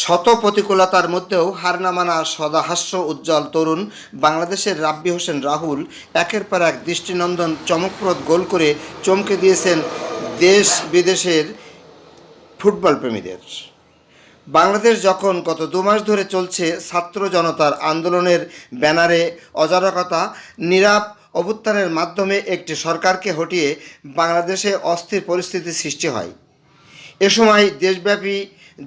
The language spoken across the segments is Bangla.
শত প্রতিকূলতার মধ্যেও হার না মানা সদাহাস্য উজ্জ্বল তরুণ বাংলাদেশের রাব্বি হোসেন রাহুল একের পর এক দৃষ্টিনন্দন চমকপ্রদ গোল করে চমকে দিয়েছেন দেশ বিদেশের ফুটবল প্রেমীদের। বাংলাদেশ যখন গত দু মাস ধরে চলছে ছাত্র জনতার আন্দোলনের ব্যানারে অজারকতা, নিরাপ অভ্যুত্থানের মাধ্যমে একটি সরকারকে হটিয়ে বাংলাদেশে অস্থির পরিস্থিতি সৃষ্টি হয়। এ সময় দেশব্যাপী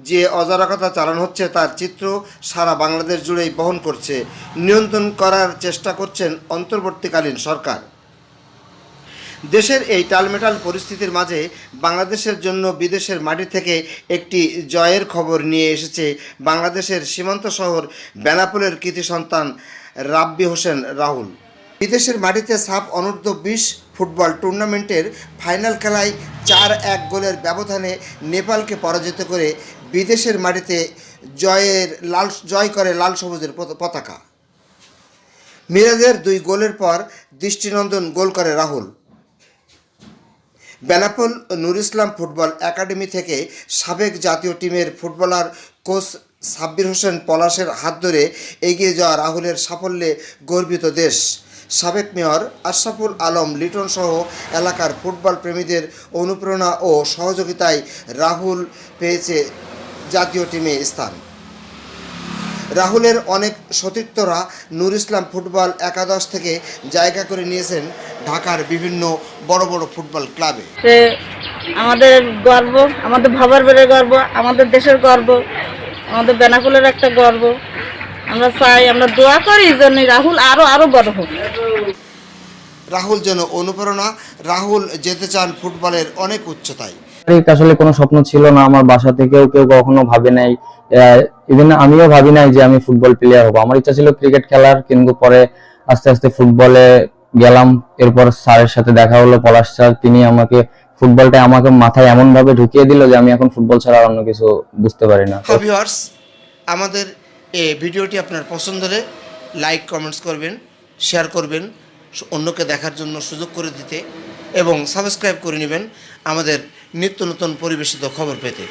যে অজারকতা চালানো হচ্ছে তার চিত্র সারা বাংলাদেশ জুড়েই বহন করছে। নিয়ন্ত্রণ করার চেষ্টা করছেন অন্তর্বর্তীকালীন সরকার। দেশের এই টালমেটাল পরিস্থিতির মাঝে বাংলাদেশের জন্য বিদেশের মাটি থেকে একটি জয়ের খবর নিয়ে এসেছে বাংলাদেশের সীমান্ত শহর বেনাপোলের কৃতি সন্তান রাব্বি হোসেন রাহুল। বিদেশের মাটিতে সাপ অনূর্ধ্ব বিশ ফুটবল টুর্নামেন্টের ফাইনাল খেলায় চার এক গোলের ব্যবধানে নেপালকে পরাজিত করে বিদেশের মাটিতে জয়ের লাল, জয় করে লাল সবুজের পত- পতাকা। মিরাজের দুই গোলের পর দৃষ্টিনন্দন গোল করে রাহুল। বেনাপোল নুর ইসলাম ফুটবল একাডেমি থেকে সাবেক জাতীয় টিমের ফুটবলার কোচ সাব্বির হোসেন পলাশের হাত ধরে এগিয়ে যাওয়া রাহুলের সাফল্যে গর্বিত দেশ। সাবেক মেয়র আশরাফুল আলম লিটন সহ এলাকার ফুটবল প্রেমীদের অনুপ্রেরণা ও সহযোগিতায় রাহুল পেয়েছে জাতীয় টিমে স্থান। রাহুলের অনেক সতীর্থরা নুর ইসলাম ফুটবল একাদশ থেকে জায়গা করে নিয়েছেন ঢাকার বিভিন্ন বড় বড় ফুটবল ক্লাবে। আমাদের গর্ব, আমাদের ভাবার বেড়ে গর্ব, আমাদের দেশের গর্ব, আমাদের বেনাকুলের একটা গর্ব। আমরা চাই আমরা দোয়া করি জন্যই রাহুল আরও আরও বড় হোক। রাহুল যেন অনুপ্রেরণা রাহুল যেতে চান ফুটবলের অনেক উচ্চতায়। আসলে কোনো স্বপ্ন ছিল না আমার বাসা থেকেও কেউ কখনো ভাবে নাই। ইভেন আমিও ভাবি নাই যে আমি ফুটবল প্লেয়ার হব। আমার ইচ্ছা ছিল ক্রিকেট খেলার কিন্তু পরে আস্তে আস্তে ফুটবলে গেলাম। এরপর স্যারের সাথে দেখা হলো পলাশ স্যার তিনি আমাকে ফুটবলটা আমাকে মাথায় এমন ভাবে ঢুকিয়ে দিল যে আমি এখন ফুটবল ছাড়া আর অন্য কিছু বুঝতে পারি না। আমাদের এই ভিডিওটি আপনার পছন্দ হলে লাইক কমেন্টস করবেন শেয়ার করবেন, অন্যকে দেখার জন্য সুযোগ করে দিতে এবং সাবস্ক্রাইব করে নেবেন আমাদের নিত্য নতুন পরিবেশিত খবর পেতে।